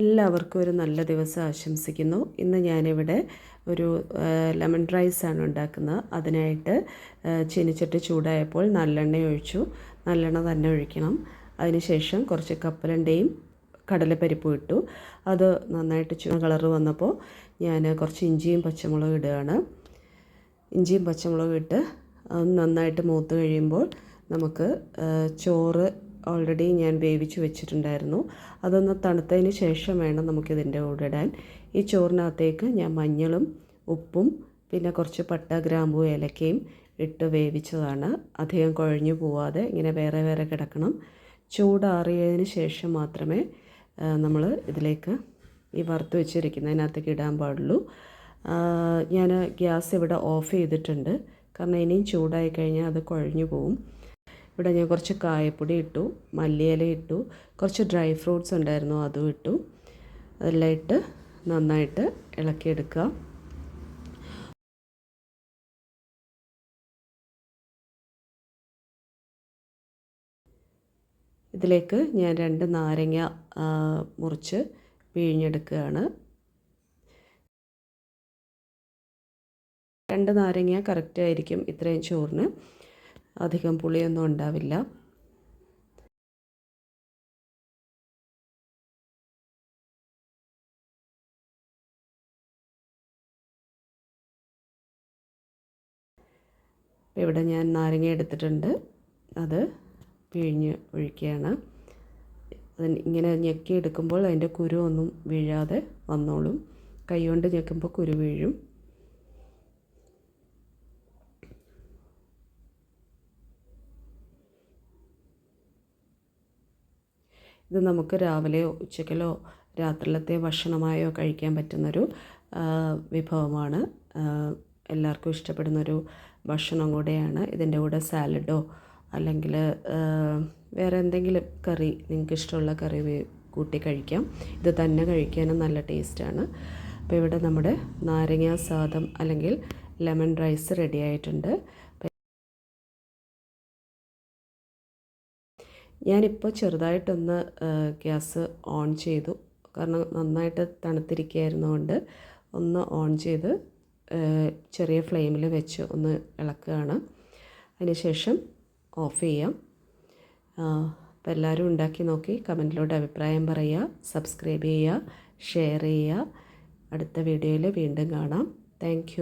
എല്ലാവർക്കും ഒരു നല്ല ദിവസം ആശംസിക്കുന്നു. ഇന്ന് ഞാനിവിടെ ഒരു ലെമൺ റൈസാണ് ഉണ്ടാക്കുന്നത്. അതിനായിട്ട് ചീനിച്ചട്ടി ചൂടായപ്പോൾ നല്ലെണ്ണ ഒഴിച്ചു. നല്ലെണ്ണ തന്നെ ഒഴിക്കണം. അതിനുശേഷം കുറച്ച് കപ്പലണ്ടയും കടലപ്പരിപ്പും ഇട്ടു. അത് നന്നായിട്ട് ചുവന്ന കളറ് വന്നപ്പോൾ ഞാൻ കുറച്ച് ഇഞ്ചിയും പച്ചമുളകും ഇടുകയാണ്. ഇഞ്ചിയും പച്ചമുളകും ഇട്ട് അത് നന്നായിട്ട് മൂത്ത് കഴിയുമ്പോൾ നമുക്ക് ചോറ് ഓൾറെഡി ഞാൻ വേവിച്ച് വെച്ചിട്ടുണ്ടായിരുന്നു. അതൊന്ന് തണുത്തതിന് ശേഷം വേണം നമുക്കിതിന്റെ കൂടെ ഇടാൻ. ഈ ചോറിനകത്തേക്ക് ഞാൻ മഞ്ഞളും ഉപ്പും പിന്നെ കുറച്ച് പട്ട ഗ്രാമ്പു ഏലക്കയും ഇട്ട് വേവിച്ചതാണ്. അധികം കുഴഞ്ഞു പോവാതെ ഇങ്ങനെ വേറെ വേറെ കിടക്കണം. ചൂടാറിയതിന് ശേഷം മാത്രമേ നമ്മൾ ഇതിലേക്ക് ഈ വറുത്ത് വെച്ചിരിക്കുന്നതിനകത്തേക്ക് ഇടാൻ പാടുള്ളൂ. ഞാൻ ഗ്യാസ് ഇവിടെ ഓഫ് ചെയ്തിട്ടുണ്ട്. കാരണം ഇനിയും ചൂടായി കഴിഞ്ഞാൽ അത് കുഴഞ്ഞു പോവും. ഇവിടെ ഞാൻ കുറച്ച് കായപ്പൊടി ഇട്ടു മല്ലിയില ഇട്ടു കുറച്ച് ഡ്രൈ ഫ്രൂട്ട്സ് ഉണ്ടായിരുന്നു അതും ഇട്ടു. അതെല്ലാം ഇട്ട് നന്നായിട്ട് ഇളക്കിയെടുക്കുക. ഇതിലേക്ക് ഞാൻ രണ്ട് നാരങ്ങ മുറിച്ച് പിഴിഞ്ഞെടുക്കുകയാണ്. രണ്ട് നാരങ്ങ കറക്റ്റ് ആയിരിക്കും ഇത്രയും ചോറിന്. അധികം പുളിയൊന്നും ഉണ്ടാവില്ല. ഇവിടെ ഞാൻ നാരങ്ങ എടുത്തിട്ടുണ്ട്. അത് പിഴിഞ്ഞ് ഒഴിക്കുകയാണ്. അതിന് ഇങ്ങനെ ഞെക്കി എടുക്കുമ്പോൾ അതിന്റെ കുരു ഒന്നും വീഴാതെ വന്നോളും. കൈ കൊണ്ട് ഞെക്കുമ്പോൾ കുരു വീഴും. ഇത് നമുക്ക് രാവിലെയോ ഉച്ചക്കലോ രാത്രിയിലത്തെ ഭക്ഷണമായോ കഴിക്കാൻ പറ്റുന്നൊരു വിഭവമാണ്. എല്ലാവർക്കും ഇഷ്ടപ്പെടുന്നൊരു ഭക്ഷണം കൂടെയാണ്. ഇതിന്റെ കൂടെ സാലഡോ അല്ലെങ്കിൽ വേറെ എന്തെങ്കിലും കറി നിങ്ങൾക്ക് ഇഷ്ടമുള്ള കറി കൂട്ടി കഴിക്കാം. ഇത് തന്നെ കഴിക്കാനും നല്ല ടേസ്റ്റാണ്. അപ്പോൾ ഇവിടെ നമ്മുടെ നാരങ്ങ സാദം അല്ലെങ്കിൽ ലെമൺ റൈസ് റെഡി ആയിട്ടുണ്ട്. ഞാനിപ്പോൾ ചെറുതായിട്ടൊന്ന് ഗ്യാസ് ഓൺ ചെയ്തു. കാരണം നന്നായിട്ട് തണുത്തിരിക്കുകയായിരുന്നുകൊണ്ട് ഒന്ന് ഓൺ ചെയ്ത് ചെറിയ ഫ്ലെയിമിൽ വെച്ച് ഒന്ന് ഇളക്കുകയാണ്. അതിനുശേഷം ഓഫ് ചെയ്യാം. അപ്പോൾ എല്ലാവരും ഉണ്ടാക്കി നോക്കി കമന്റിലൂടെ അഭിപ്രായം പറയുക സബ്സ്ക്രൈബ് ചെയ്യുക ഷെയർ ചെയ്യുക. അടുത്ത വീഡിയോയിൽ വീണ്ടും കാണാം. താങ്ക്